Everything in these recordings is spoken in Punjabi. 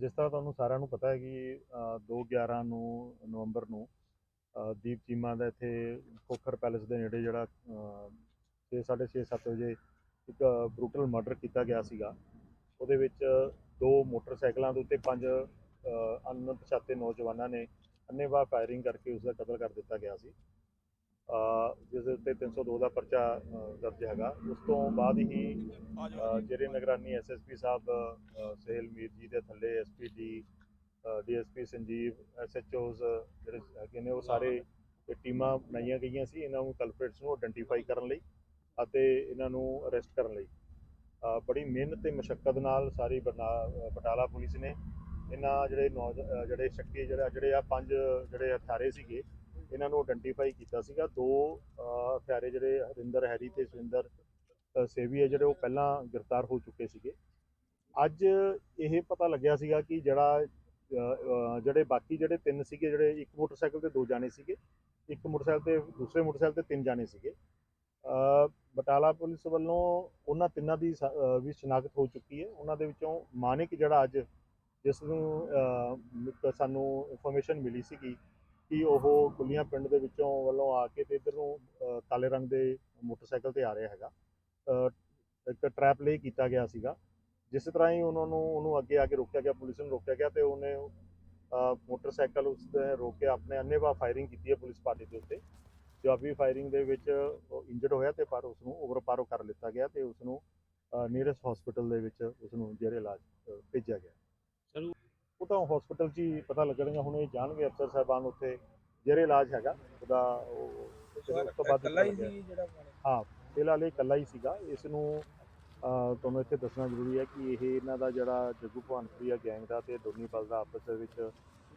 ਜਿਸ ਤਰ੍ਹਾਂ ਤੁਹਾਨੂੰ ਸਾਰਿਆਂ ਨੂੰ ਪਤਾ ਹੈ ਕਿ 2/11 ਨੂੰ, ਨਵੰਬਰ ਨੂੰ ਦੀਪ ਚੀਮਾ ਦਾ ਇੱਥੇ ਖੋਖਰ ਪੈਲੇਸ ਦੇ ਨੇੜੇ ਜਿਹੜਾ 6:30 7 ਵਜੇ ਇੱਕ ਬਰੂਟਲ ਮਰਡਰ ਕੀਤਾ ਗਿਆ ਸੀਗਾ। ਉਹਦੇ ਵਿੱਚ ਦੋ ਮੋਟਰਸਾਈਕਲਾਂ ਦੇ ਉੱਤੇ ਪੰਜ ਅਨਪਛਾਤੇ ਨੌਜਵਾਨਾਂ ਨੇ ਅੰਨ੍ਹੇਵਾਹ ਫਾਇਰਿੰਗ ਕਰਕੇ ਉਸ ਦਾ ਕਤਲ ਕਰ ਦਿੱਤਾ ਗਿਆ ਸੀ। ਜਿਸ ਦੇ ਉੱਤੇ 302 ਦਾ ਪਰਚਾ ਦਰਜ ਹੈਗਾ। ਉਸ ਤੋਂ ਬਾਅਦ ਹੀ ਅ, ਜਿਹੜੇ ਨਿਗਰਾਨੀ ਐਸਐਸਪੀ ਸਾਹਿਬ ਅ, ਸਹਿਲ ਮੀਰ ਜੀ ਦੇ ਥੱਲੇ ਐਸਪੀਡੀ ਡੀਐਸਪੀ ਸੰਜੀਵ ਐਸਐਚਓਜ਼ ਜਿਹੜੇ ਹੈਗੇ ਨੇ ਉਹ ਸਾਰੇ ਟੀਮਾਂ ਬਣਾਈਆਂ ਗਈਆਂ ਸੀ ਇਹਨਾਂ ਨੂੰ ਕਲਪਰੇਟਸ ਨੂੰ ਆਇਡੈਂਟੀਫਾਈ ਕਰਨ ਲਈ ਅਤੇ ਇਹਨਾਂ ਨੂੰ ਅਰੈਸਟ ਕਰਨ ਲਈ। ਬੜੀ ਮਿਹਨਤ ਤੇ ਮਸ਼ੱਕਤ ਨਾਲ ਸਾਰੀ ਬਰਨਾ- ਬਟਾਲਾ ਪੁਲਿਸ ਨੇ ਇਹਨਾਂ ਜਿਹੜੇ ਨੌਜ ਜਿਹੜੇ ਸ਼ੱਕੀ ਜਿਹੜਾ ਜਿਹੜੇ ਆ ਪੰਜ ਜਿਹੜੇ ਹਥਿਆਰੇ ਸੀਗੇ ਇਹਨਾਂ ਨੂੰ ਆਇਡੈਂਟੀਫਾਈ ਕੀਤਾ ਸੀਗਾ। ਦੋ ਹਥਿਆਰੇ ਜਿਹੜੇ ਹਰਿੰਦਰ ਹੈਰੀ ਤੇ ਸੁਰਿੰਦਰ ਸੇਵੀ ਹੈ ਜਿਹੜੇ ਉਹ ਪਹਿਲਾਂ ਗ੍ਰਿਫਤਾਰ ਹੋ ਚੁੱਕੇ ਸੀਗੇ। ਅੱਜ ਇਹ ਪਤਾ ਲੱਗਿਆ ਸੀਗਾ ਕਿ ਜਿਹੜਾ ਜਿਹੜੇ ਬਾਕੀ ਜਿਹੜੇ ਤਿੰਨ ਸੀਗੇ, ਜਿਹੜੇ ਇੱਕ ਮੋਟਰਸਾਈਕਲ ਤੇ ਦੋ ਜਾਣੇ ਸੀਗੇ, ਇੱਕ ਮੋਟਰਸਾਈਕਲ ਤੇ, ਦੂਸਰੇ ਮੋਟਰਸਾਈਕਲ ਤੇ ਤਿੰਨ ਜਾਣੇ ਸੀਗੇ। ਬਟਾਲਾ ਪੁਲਿਸ ਵੱਲੋਂ ਉਹਨਾਂ ਤਿੰਨਾਂ ਦੀ ਸ- ਵੀ ਸ਼ਨਾਖਤ ਹੋ ਚੁੱਕੀ ਹੈ। ਉਹਨਾਂ ਦੇ ਵਿੱਚੋਂ ਮਾਨਿਕ ਜਿਹੜਾ ਅੱਜ, ਜਿਸ ਨੂੰ ਸਾਨੂੰ ਇਨਫੋਰਮੇਸ਼ਨ ਮਿਲੀ ਸੀਗੀ ਕਿ ਉਹ ਕੁੱਲੀਆਂ ਪਿੰਡ ਦੇ ਵਿੱਚੋਂ ਵੱਲੋਂ ਆ ਕੇ ਤੇ ਇੱਧਰ ਨੂੰ ਕਾਲੇ ਰੰਗ ਦੇ ਮੋਟਰਸਾਈਕਲ ਤੇ ਆ ਰਿਹਾ ਹੈਗਾ। ਇੱਕ ਟਰੈਪ ਲਈ ਕੀਤਾ ਗਿਆ ਸੀਗਾ। ਜਿਸ ਤਰ੍ਹਾਂ ਹੀ ਉਹਨਾਂ ਨੂੰ, ਉਹਨੂੰ ਅੱਗੇ ਆ ਕੇ ਰੋਕਿਆ ਗਿਆ, ਪੁਲਿਸ ਨੂੰ ਰੋਕਿਆ ਗਿਆ ਤੇ ਉਹਨੇ ਮੋਟਰਸਾਈਕਲ ਉਸ ਤੇ ਰੋਕ ਕੇ ਆਪਣੇ ਅੰਨ੍ਹੇਵਾਹ ਫਾਇਰਿੰਗ ਕੀਤੀ ਹੈ ਪੁਲਿਸ ਪਾਰਟੀ ਦੇ ਉੱਤੇ। ਜਵਾਬੀ ਫਾਇਰਿੰਗ ਦੇ ਵਿੱਚ ਉਹ ਇੰਜਰਡ ਹੋਇਆ ਤੇ ਪਰ ਉਸ ਨੂੰ ਓਵਰਪਾਰੋ ਕਰ ਲਿੱਤਾ ਗਿਆ ਤੇ ਉਸ ਨੂੰ ਨੀਅਰੈਸਟ ਹਸਪੀਟਲ ਦੇ ਵਿੱਚ ਉਸ ਨੂੰ ਜੇਰੇ ਇਲਾਜ ਭੇਜਿਆ ਗਿਆ। ਉਹ ਤਾਂ ਹਸਪੀਟਲ 'ਚ ਹੀ ਪਤਾ ਲੱਗਣਗਾ ਹੁਣ ਇਹ ਜਾਣਗੇ ਅਫਸਰ ਸਾਹਿਬਾਨ ਉੱਥੇ ਜੇਰੇ ਇਲਾਜ ਹੈਗਾ ਉਹਦਾ ਉਹ ਉਸ ਤੋਂ ਬਾਅਦ ਇਕੱਲਾ ਹੀ ਪਤਾ ਲੱਗਿਆ। ਸੀ ਜਿਹੜਾ ਹਾਂ ਫਿਲਹਾਲ ਇਹ ਇਕੱਲਾ ਹੀ ਸੀਗਾ ਇਸ ਨੂੰ ਅਹ, ਤੁਹਾਨੂੰ ਇੱਥੇ ਦੱਸਣਾ ਜ਼ਰੂਰੀ ਹੈ ਕਿ ਇਹ ਇਹਨਾਂ ਦਾ ਜਿਹੜਾ ਜੱਗੂ ਭਵਾਨਪੁਰੀਆ ਗੈਂਗ ਦਾ ਤੇ ਡੋਨੀਪਲ ਦਾ ਆਪਸ ਦੇ ਵਿੱਚ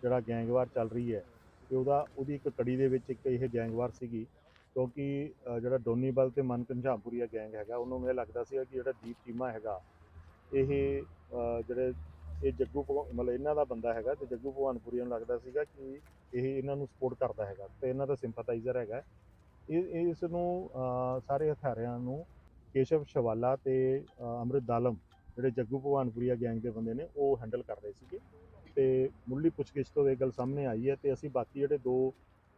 ਜਿਹੜਾ ਗੈਂਗਵਾਰ ਚੱਲ ਰਹੀ ਹੈ ਤੇ ਉਹਦਾ ਉਹਦੀ ਇੱਕ ਕੜੀ ਦੇ ਵਿੱਚ ਇੱਕ ਇਹ ਗੈਂਗਵਾਰ ਸੀਗੀ ਕਿਉਂਕਿ ਅਹ, ਜਿਹੜਾ ਡੋਨੀਬਲ ਤੇ ਮਨ ਘਨਸ਼ਾਮਪੁਰੀਆ ਗੈਂਗ ਹੈਗਾ ਉਹਨਾਂ ਇਹ ਲੱਗਦਾ ਸੀਗਾ ਕਿ ਜਿਹੜਾ ਦੀਪ ਚੀਮਾ ਹੈਗਾ ਇਹ ਅਹ, ਜਿਹੜੇ ਇਹ ਜੱਗੂ ਭਗਵਾ- ਮਤਲਬ ਇਹਨਾਂ ਦਾ ਬੰਦਾ ਹੈਗਾ ਤੇ ਜੱਗੂ ਭਵਾਨਪੁਰੀਆ ਨੂੰ ਲੱਗਦਾ ਸੀਗਾ ਕਿ ਇਹ ਇਹਨਾਂ ਨੂੰ ਸਪੋਰਟ ਕਰਦਾ ਹੈਗਾ ਤੇ ਇਹਨਾਂ ਦਾ ਸਿੰਪਥਾਈਜ਼ਰ ਹੈਗਾ। ਇਹ ਇਸ ਨੂੰ ਅਹ, ਸਾਰੇ ਹਥਿਆਰਿਆਂ ਨੂੰ ਕੇਸ਼ਵ ਸ਼ਵਾਲਾ ਤੇ ਅਹ, ਅੰਮ੍ਰਿਤ ਦਾਲਮ ਜਿਹੜੇ ਜੱਗੂ ਭਵਾਨਪੁਰੀਆ ਗੈਂਗ ਦੇ ਬੰਦੇ ਨੇ ਉਹ ਹੈਂਡਲ ਕਰ ਰਹੇ ਸੀਗੇ। ਤੇ ਮੁੱਢਲੀ ਪੁੱਛਗਿੱਛ ਤੋਂ ਇਹ ਗੱਲ ਸਾਹਮਣੇ ਆਈ ਹੈ ਤੇ ਅਸੀਂ ਬਾਕੀ ਜਿਹੜੇ ਦੋ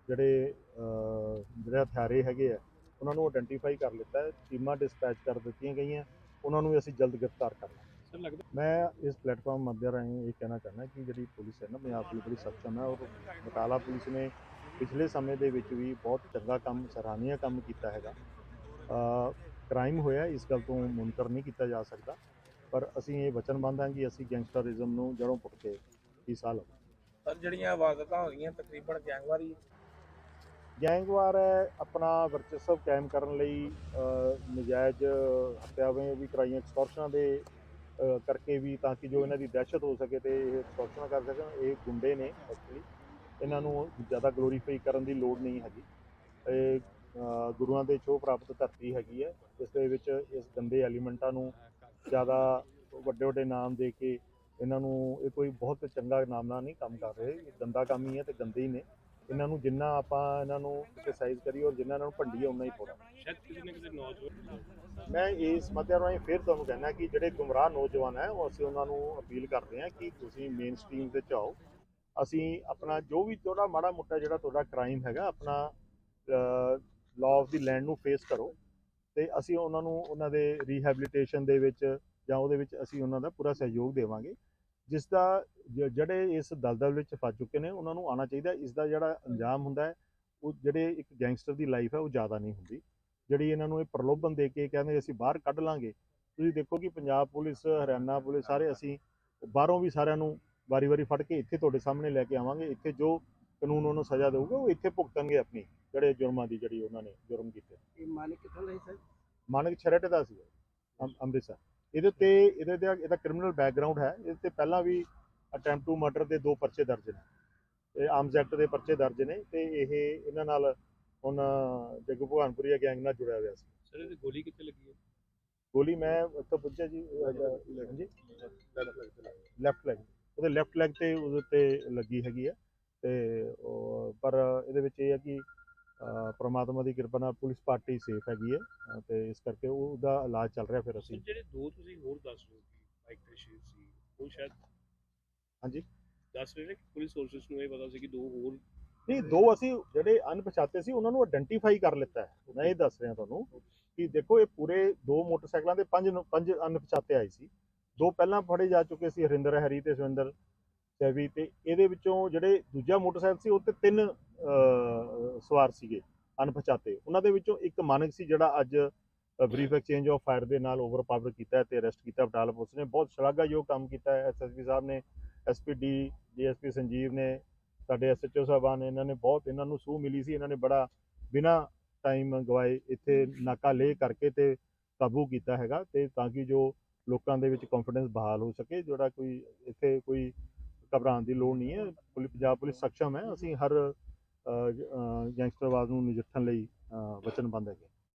ਜਿਹੜੇ ਅਹ, ਜਿਹੜੇ ਹਥਿਆਰੇ ਹੈਗੇ ਆ ਉਹਨਾਂ ਨੂੰ ਆਇਡੈਂਟੀਫਾਈ ਕਰ ਲਿੱਤਾ ਹੈ। ਟੀਮਾਂ ਡਿਸਪੈਚ ਕਰ ਦਿੱਤੀਆਂ ਗਈਆਂ। ਉਹਨਾਂ ਨੂੰ ਵੀ ਅਸੀਂ ਜਲਦ ਗ੍ਰਿਫਤਾਰ ਕਰ ਕਰਨਾ ਲੱਗਦਾ ਮੈਂ ਇਸ ਪਲੇਟਫਾਰਮ ਮੱਧਿਆ ਰਾਹੀਂ ਇਹ ਕਹਿਣਾ ਚਾਹੁੰਦਾ ਕਿ ਜਿਹੜੀ ਪੁਲਿਸ ਹੈ ਨਾ ਪੰਜਾਬ ਪੁਲਿਸ ਬੜੀ ਸਖਤ ਹੈ ਔਰ ਬਟਾਲਾ ਪੁਲਿਸ ਨੇ ਪਿਛਲੇ ਸਮੇਂ ਦੇ ਵਿੱਚ ਵੀ ਬਹੁਤ ਚੰਗਾ ਕੰਮ ਸਰਾਹਨੀਆ ਕੰਮ ਕੀਤਾ ਹੈਗਾ। ਕ੍ਰਾਈਮ ਹੋਇਆ ਇਸ ਗੱਲ ਤੋਂ ਮੁਨਕਰ ਨਹੀਂ ਕੀਤਾ ਜਾ ਸਕਦਾ। ਪਰ ਅਸੀਂ ਇਹ ਵਚਨਬੰਦ ਹਾਂ ਕਿ ਅਸੀਂ ਗੈਂਗਸਟਰਿਜ਼ਮ ਨੂੰ ਜੜੋਂ ਪੁੱਟ ਕੇ ਕੀ ਸਾਲ ਸਰ ਜਿਹੜੀਆਂ ਵਾਰਦਾਤਾਂ ਹੋ ਗਈਆਂ ਤਕਰੀਬਨ ਗੈਂਗਵਾਰੀ ਗੈਂਗਵਾਰ ਹੈ ਆਪਣਾ ਵਰਚਸਵ ਕਾਇਮ ਕਰਨ ਲਈ ਨਜਾਇਜ਼ ਹੱਤਿਆਵਾਂ ਵੀ ਕਰਾਈਆਂ ਐਕਸਟੋਰਸ਼ਨਾਂ ਦੇ ਕਰਕੇ ਵੀ ਤਾਂ ਕਿ ਜੋ ਇਹਨਾਂ ਦੀ ਦਹਿਸ਼ਤ ਹੋ ਸਕੇ ਤੇ ਇਹ ਐਕਸਟੋਰਸ਼ਨ ਕਰ ਸਕਣ। ਇਹ ਗੁੰਡੇ ਨੇ ਐਕਚੁਅਲੀ ਇਹਨਾਂ ਨੂੰ ਜ਼ਿਆਦਾ ਗਲੋਰੀਫਾਈ ਕਰਨ ਦੀ ਲੋੜ ਨਹੀਂ ਹੈਗੀ। ਇਹ ਗੁਰੂਆਂ ਦੇ ਛੋਹ ਪ੍ਰਾਪਤ ਧਰਤੀ ਹੈਗੀ ਹੈ। ਇਸ ਦੇ ਵਿੱਚ ਇਸ ਗੰਦੇ ਐਲੀਮੈਂਟਾਂ ਨੂੰ ਜ਼ਿਆਦਾ ਵੱਡੇ ਵੱਡੇ ਨਾਮ ਦੇ ਕੇ ਇਹਨਾਂ ਨੂੰ ਇਹ ਕੋਈ ਬਹੁਤ ਚੰਗਾ ਨਾਮ ਨਾਲ ਨਹੀਂ ਕੰਮ ਕਰ ਰਹੇ। ਇਹ ਗੰਦਾ ਕੰਮ ਹੀ ਹੈ ਤੇ ਗੰਦੇ ਹੀ ਨੇ। ਇਹਨਾਂ ਨੂੰ ਜਿੰਨਾ ਆਪਾਂ ਇਹਨਾਂ ਨੂੰ ਕ੍ਰਿਟਿਸਾਈਜ਼ ਕਰੀਏ ਔਰ ਜਿੰਨਾ ਇਹਨਾਂ ਨੂੰ ਭੰਡੀਏ ਉਨਾ ਹੀ ਥੋੜਾ ਸ਼ਾਇਦ ਕਿਸੇ ਨਾ ਕਿਸੇ ਨੌਜਵਾਨ ਮੈਂ ਇਸ ਮੱਦਿਆ ਰਾਹੀਂ ਫਿਰ ਤੁਹਾਨੂੰ ਕਹਿਣਾ ਕਿ ਜਿਹੜੇ ਗੁੰਮਰਾਹ ਨੌਜਵਾਨ ਹੈ ਉਹ ਅਸੀਂ ਉਹਨਾਂ ਨੂੰ ਅਪੀਲ ਕਰਦੇ ਹਾਂ ਕਿ ਤੁਸੀਂ ਮੇਨ ਸਟ੍ਰੀਮ ਤੇ ਆਓ ਅਸੀਂ ਆਪਣਾ ਜੋ ਵੀ ਥੋੜਾ ਮਾੜਾ ਮੋਟਾ ਜਿਹੜਾ ਤੁਹਾਡਾ ਕ੍ਰਾਈਮ ਹੈਗਾ ਆਪਣਾ ਲਾਅ ਆਫ ਦੀ ਲੈਂਡ ਨੂੰ ਫੇਸ ਕਰੋ ਤੇ ਅਸੀਂ ਉਹਨਾਂ ਨੂੰ ਉਹਨਾਂ ਦੇ ਰੀਹੈਬਿਲਿਟੇਸ਼ਨ ਦੇ ਵਿੱਚ ਜਾਂ ਉਹਦੇ ਵਿੱਚ ਅਸੀਂ ਉਹਨਾਂ ਦਾ ਪੂਰਾ ਸਹਿਯੋਗ ਦੇਵਾਂਗੇ। ਜਿਸ ਦਾ ਜਿਹੜੇ ਇਸ ਦਲਦਲ ਵਿੱਚ ਫਸ ਚੁੱਕੇ ਨੇ ਉਹਨਾਂ ਨੂੰ ਆਉਣਾ ਚਾਹੀਦਾ। ਇਸ ਦਾ ਜਿਹੜਾ ਅੰਜਾਮ ਹੁੰਦਾ ਹੈ ਉਹ ਜਿਹੜੇ ਇੱਕ ਗੈਂਗਸਟਰ ਦੀ ਲਾਈਫ ਹੈ ਉਹ ਜ਼ਿਆਦਾ ਨਹੀਂ ਹੁੰਦੀ। ਜਿਹੜੀ ਇਹਨਾਂ ਨੂੰ ਇਹ ਪ੍ਰਲੋਭਨ ਦੇ ਕੇ ਕਹਿੰਦੇ ਅਸੀਂ ਬਾਹਰ ਕੱਢ ਲਾਂਗੇ ਤੁਸੀਂ ਦੇਖੋ ਕਿ ਪੰਜਾਬ ਪੁਲਿਸ ਹਰਿਆਣਾ ਪੁਲਿਸ ਸਾਰੇ ਅਸੀਂ ਬਾਹਰੋਂ ਵੀ ਸਾਰਿਆਂ ਨੂੰ ਵਾਰੀ-ਵਾਰੀ ਫੜ ਕੇ ਇੱਥੇ ਤੁਹਾਡੇ ਸਾਹਮਣੇ ਲੈ ਕੇ ਆਵਾਂਗੇ। ਇੱਥੇ ਜੋ ਕਾਨੂੰਨ ਉਹਨੂੰ ਸਜ਼ਾ ਦੇਊਗਾ ਉਹ ਇੱਥੇ ਭੁਗਤਣਗੇ ਆਪਣੀ ਜਿਹੜੇ ਜੁਰਮਾਂ ਦੀ ਜਿਹੜੀ ਉਹਨਾਂ ਨੇ ਜੁਰਮ ਕੀਤੇ। ਇਹ ਮਾਲਿਕ ਕਿੱਥੋਂ ਦਾ ਸੀ ਸਰ? ਮਾਨਕ ਛਰਟ ਦਾ ਸੀ ਅਮ- ਅੰਮ੍ਰਿਤਸਰ। ਇਹਦੇ ਉੱਤੇ ਇਹਦੇ ਤੇ ਇਹਦਾ ਕ੍ਰਿਮੀਨਲ ਬੈਕਗ੍ਰਾਉਂਡ ਹੈ। ਇਹਦੇ ਤੇ ਪਹਿਲਾਂ ਵੀ ਅਟੈਂਪਟ ਟੂ ਮਰਡਰ ਦੇ ਦੋ ਪਰਚੇ ਦਰਜ ਨੇ। ਤੇ ਆਰਮਸ ਐਕਟ ਦੇ ਪਰਚੇ ਦਰਜ ਨੇ ਤੇ ਇਹ ਇਹਨਾਂ ਨਾਲ ਹੁਣ ਜੱਗੂ ਭਗਵਾਨਪੁਰੀਆ ਗੈਂਗ ਨਾਲ ਜੁੜਿਆ ਹੋਇਆ ਸੀ। ਸਰ ਇਹਦੀ ਗੋਲੀ ਕਿੱਥੇ ਲੱਗੀ ਹੈ? ਗੋਲੀ ਮੈਂ ਇੱਥੋਂ ਪੁੱਛਿਆ ਜੀ ਹਾਂਜੀ ਲੈਫਟ ਲੈਗ ਉਹਦੇ ਲੈਫਟ ਲੈਗ ਤੇ ਉਹਦੇ ਉੱਤੇ ਲੱਗੀ ਹੈਗੀ ਹੈ। ਤੇ ਉਹ- ਪਰ ਇਹਦੇ ਵਿੱਚ ਇਹ ਹੈ ਕਿ ਪ੍ਰਮਾਤਮਾ ਦੀ ਕਿਰਪਾ ਨਾਲ ਪੁਲਿਸ ਪਾਰਟੀ ਸੇਫ ਹੈਗੀ ਹੈ ਤੇ ਇਸ ਕਰਕੇ ਉਹ- ਉਹਦਾ ਇਲਾਜ ਚੱਲ ਰਿਹਾ ਫਿਰ ਅਸੀਂ। ਜਿਹੜੇ ਦੋ ਤੁਸੀਂ ਹੋਰ ਦੱਸ ਰਹੇ ਹੋ ਕਿ ਬਾਈਕ ਤੇ ਸ਼ੇਰ ਸੀ ਉਹ ਸ਼ਾਇਦ ਹਾਂਜੀ। ਦੱਸ ਰਹੇ ਨੇ ਕਿ ਪੁਲਿਸ ਸੋਰਸਸ ਨੂੰ ਇਹ ਪਤਾ ਸੀ ਕਿ ਦੋ ਹੋਰ ਨਹੀਂ ਦੋ ਅਸੀਂ ਜਿਹੜੇ ਅਣਪਛਾਤੇ ਸੀ ਉਹਨਾਂ ਨੂੰ ਆਇਡੈਂਟੀਫਾਈ ਕਰ ਲਿੱਤਾ ਹੈ। ਮੈਂ ਇਹ ਦੱਸ ਰਿਹਾ ਤੁਹਾਨੂੰ ਕਿ ਦੇਖੋ ਇਹ ਪੂਰੇ ਦੋ ਮੋਟਰਸਾਈਕਲਾਂ ਦੇ ਪੰਜ ਪੰਜ ਅਣਪਛਾਤੇ ਆਏ ਸੀ। ਦੋ ਪਹਿਲਾਂ ਫੜੇ ਜਾ ਚੁੱਕੇ ਸੀ ਹਰਿੰਦਰ ਹਰੀ ਤੇ ਸੁਰਿੰਦਰ। ਸੈਵੀ ਤੇ ਇਹਦੇ ਵਿੱਚੋਂ ਜਿਹੜੇ ਦੂਜਾ ਮੋਟਰਸਾਈਕਲ ਸੀ ਉਹ ਤੇ ਤਿੰਨ ਸਵਾਰ ਸੀਗੇ, ਅਣਪਛਾਤੇ। ਉਹਨਾਂ ਦੇ ਵਿੱਚੋਂ ਇੱਕ ਮਾਨਕ ਸੀ ਜਿਹੜਾ ਅੱਜ ਬਰੀਫ ਐਕਸਚੇਂਜ ਆਫ ਫਾਇਰ ਦੇ ਨਾਲ ਓਵਰਪਾਵਰ ਕੀਤਾ ਹੈ ਤੇ ਅਰੈਸਟ ਕੀਤਾ ਬਟਾਲਾ ਪੁਲਿਸ ਨੇ ਬਹੁਤ ਸ਼ਲਾਘਾਯੋਗ ਕੰਮ ਕੀਤਾ ਹੈ। ਐਸਐਸਪੀ ਸਾਹਿਬ ਨੇ ਐਸਪੀਡੀ ਡੀਐਸਪੀ ਸੰਜੀਵ ਨੇ, ਸਾਡੇ ਐਸਐਚਓ ਸਾਹਿਬਾਨ ਨੇ, ਇਹਨਾਂ ਨੇ ਬਹੁਤ ਇਹਨਾਂ ਨੂੰ ਸੂਹ ਮਿਲੀ ਸੀ। ਇਹਨਾਂ ਨੇ ਬੜਾ ਬਿਨਾ ਟਾਈਮ ਗਵਾਏ ਇੱਥੇ ਨਾਕਾ ਲੇ ਕਰਕੇ ਤੇ ਕਾਬੂ ਕੀਤਾ ਹੈਗਾ ਤੇ ਤਾਂ ਕਿ ਜੋ ਲੋਕਾਂ ਦੇ ਵਿੱਚ ਕੰਫੀਡੈਂਸ ਬਹਾਲ ਹੋ ਸਕੇ, ਜਿਹੜਾ ਕੋਈ ਇੱਥੇ ਕੋਈ ਘਬਰਾਉਣ ਦੀ ਲੋੜ ਨਹੀਂ ਹੈ। ਪੁਲਿਸ, ਪੰਜਾਬ ਪੁਲਿਸ ਸક્ષਮ ਹੈ। ਅਸੀਂ ਹਰ ਗੈਂਗਸਟਰਵਾਦ ਨੂੰ ਨਜਿੱਠਣ ਲਈ ਵਚਨਬੱਧ ਹੈਗੇ।